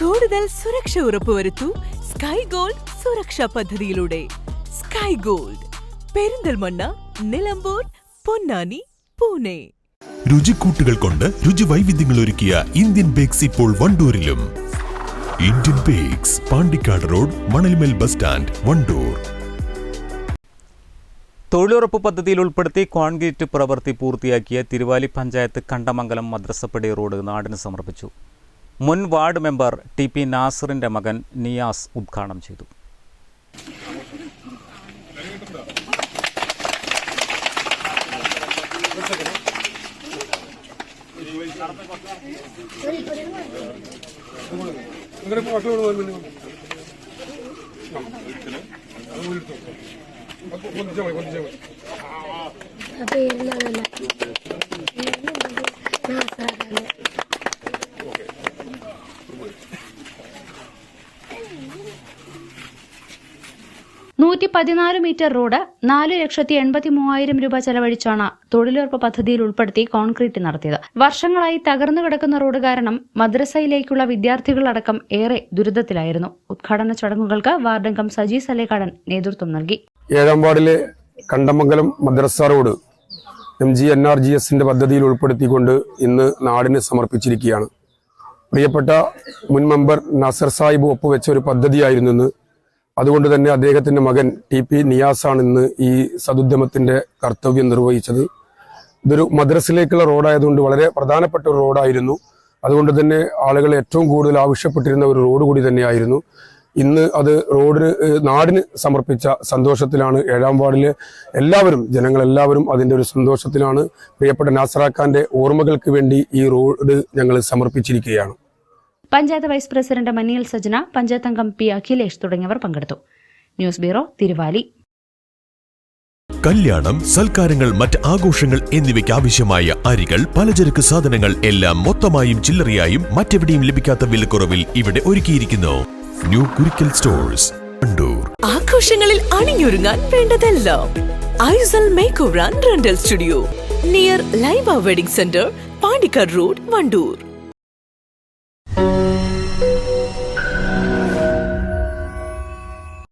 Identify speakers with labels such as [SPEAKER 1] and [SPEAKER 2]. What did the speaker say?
[SPEAKER 1] കൂടുതൽ സുരക്ഷ ഉറപ്പുവരുത്തൂ sky Gold സുരക്ഷാ പദ്ധതിയിലൂടെ. Sky Gold Perinthalmanna Nilambur Ponnani Pune.
[SPEAKER 2] രുചിക്കൂട്ടുകൾ കൊണ്ട് രുചി വൈവിധ്യങ്ങൾ ഒരുക്കിയ ഇന്ത്യൻ ബേക്സ് ഇപ്പോൾ വണ്ടൂരിലും. Indian Bakes Pandikkad road Manalmel bus stand Wandoor.
[SPEAKER 3] തൊഴിലുറപ്പ് പദ്ധതിയിൽ ഉൾപ്പെടുത്തി കോൺക്രീറ്റ് പ്രവൃത്തി പൂർത്തിയാക്കിയ തിരുവാലി പഞ്ചായത്ത് കണ്ടമംഗലം മദ്രസപ്പടി റോഡ് നാടിന് സമർപ്പിച്ചു. മുൻ വാർഡ് മെമ്പർ ടി പി നാസറിന്റെ മകൻ നിയാസ് ഉദ്ഘാടനം ചെയ്തു.
[SPEAKER 4] നൂറ്റി പതിനാല് മീറ്റർ റോഡ് നാല് ലക്ഷത്തി എൺപത്തി മൂവായിരം രൂപ ചെലവഴിച്ചാണ് തൊഴിലുറപ്പ് പദ്ധതിയിൽ ഉൾപ്പെടുത്തി കോൺക്രീറ്റ് നടത്തിയത്. വർഷങ്ങളായി തകർന്നു കിടക്കുന്ന റോഡ് കാരണം മദ്രസയിലേക്കുള്ള വിദ്യാർത്ഥികളടക്കം ഏറെ ദുരിതത്തിലായിരുന്നു. ഉദ്ഘാടന ചടങ്ങുകൾക്ക് വാർഡംഗം സജി സലേക്കാടൻ നേതൃത്വം നൽകി.
[SPEAKER 5] ഏഴാം വാർഡിലെ Kandamangalam Madrasa road M G N R G എസിന്റെ പദ്ധതിയിൽ ഉൾപ്പെടുത്തിക്കൊണ്ട് ഇന്ന് നാടിന് സമർപ്പിച്ചിരിക്കുകയാണ്. പ്രിയപ്പെട്ട മുൻ മെമ്പർ നസർ സാഹിബ് ഒപ്പുവെച്ച ഒരു പദ്ധതിയായിരുന്നു അതുകൊണ്ട് തന്നെ അദ്ദേഹത്തിന്റെ മകൻ ടി പി നിയാസാണ് ഇന്ന് ഈ സതുദ്യമത്തിന്റെ കർത്തവ്യം നിർവഹിച്ചത്. ഇതൊരു മദ്രസിലേക്കുള്ള റോഡായതുകൊണ്ട് വളരെ പ്രധാനപ്പെട്ട ഒരു റോഡായിരുന്നു. അതുകൊണ്ട് തന്നെ ആളുകൾ ഏറ്റവും കൂടുതൽ ആവശ്യപ്പെട്ടിരുന്ന ഒരു റോഡ് കൂടി തന്നെയായിരുന്നു. ഇന്ന് അത് റോഡിന് നാടിന് സമർപ്പിച്ച സന്തോഷത്തിലാണ്. ഏഴാം വാർഡിലെ എല്ലാവരും ജനങ്ങളെല്ലാവരും അതിന്റെ ഒരു സന്തോഷത്തിലാണ്. പ്രിയപ്പെട്ട നാസറാഖാന്റെ ഓർമ്മകൾക്ക് വേണ്ടി ഈ റോഡ് ഞങ്ങൾ സമർപ്പിച്ചിരിക്കുകയാണ്.
[SPEAKER 4] പഞ്ചായത്ത് വൈസ് പ്രസിഡന്റ് മനിയൽ സജന പഞ്ചായത്ത് അംഗം പി അഖിലേഷ് തുടങ്ങിയവർ പങ്കെടുത്തു. News bureau Thiruvali.
[SPEAKER 2] കല്യാണം സൽക്കാരങ്ങൾ മറ്റ് ആഘോഷങ്ങൾ എന്നിവയ്ക്ക് ആവശ്യമായ അരികൾ പലചരക്ക് സാധനങ്ങൾ എല്ലാം മൊത്തമായും ചില്ലറയായും മറ്റെവിടെയും ലഭിക്കാത്ത വിലക്കുറവിൽ ഇവിടെ ഒരുക്കിയിരിക്കുന്നു. ന്യൂ കുരിക്കൽ സ്റ്റോഴ്സ് വണ്ടൂർ
[SPEAKER 1] ആഘോഷങ്ങളിൽ അണിഞ്ഞൊരുങ്ങാൻ വേണ്ടതെല്ലാം Aisal makeover and rental studio. Near Laiba wedding centre Pandikkad road Wandoor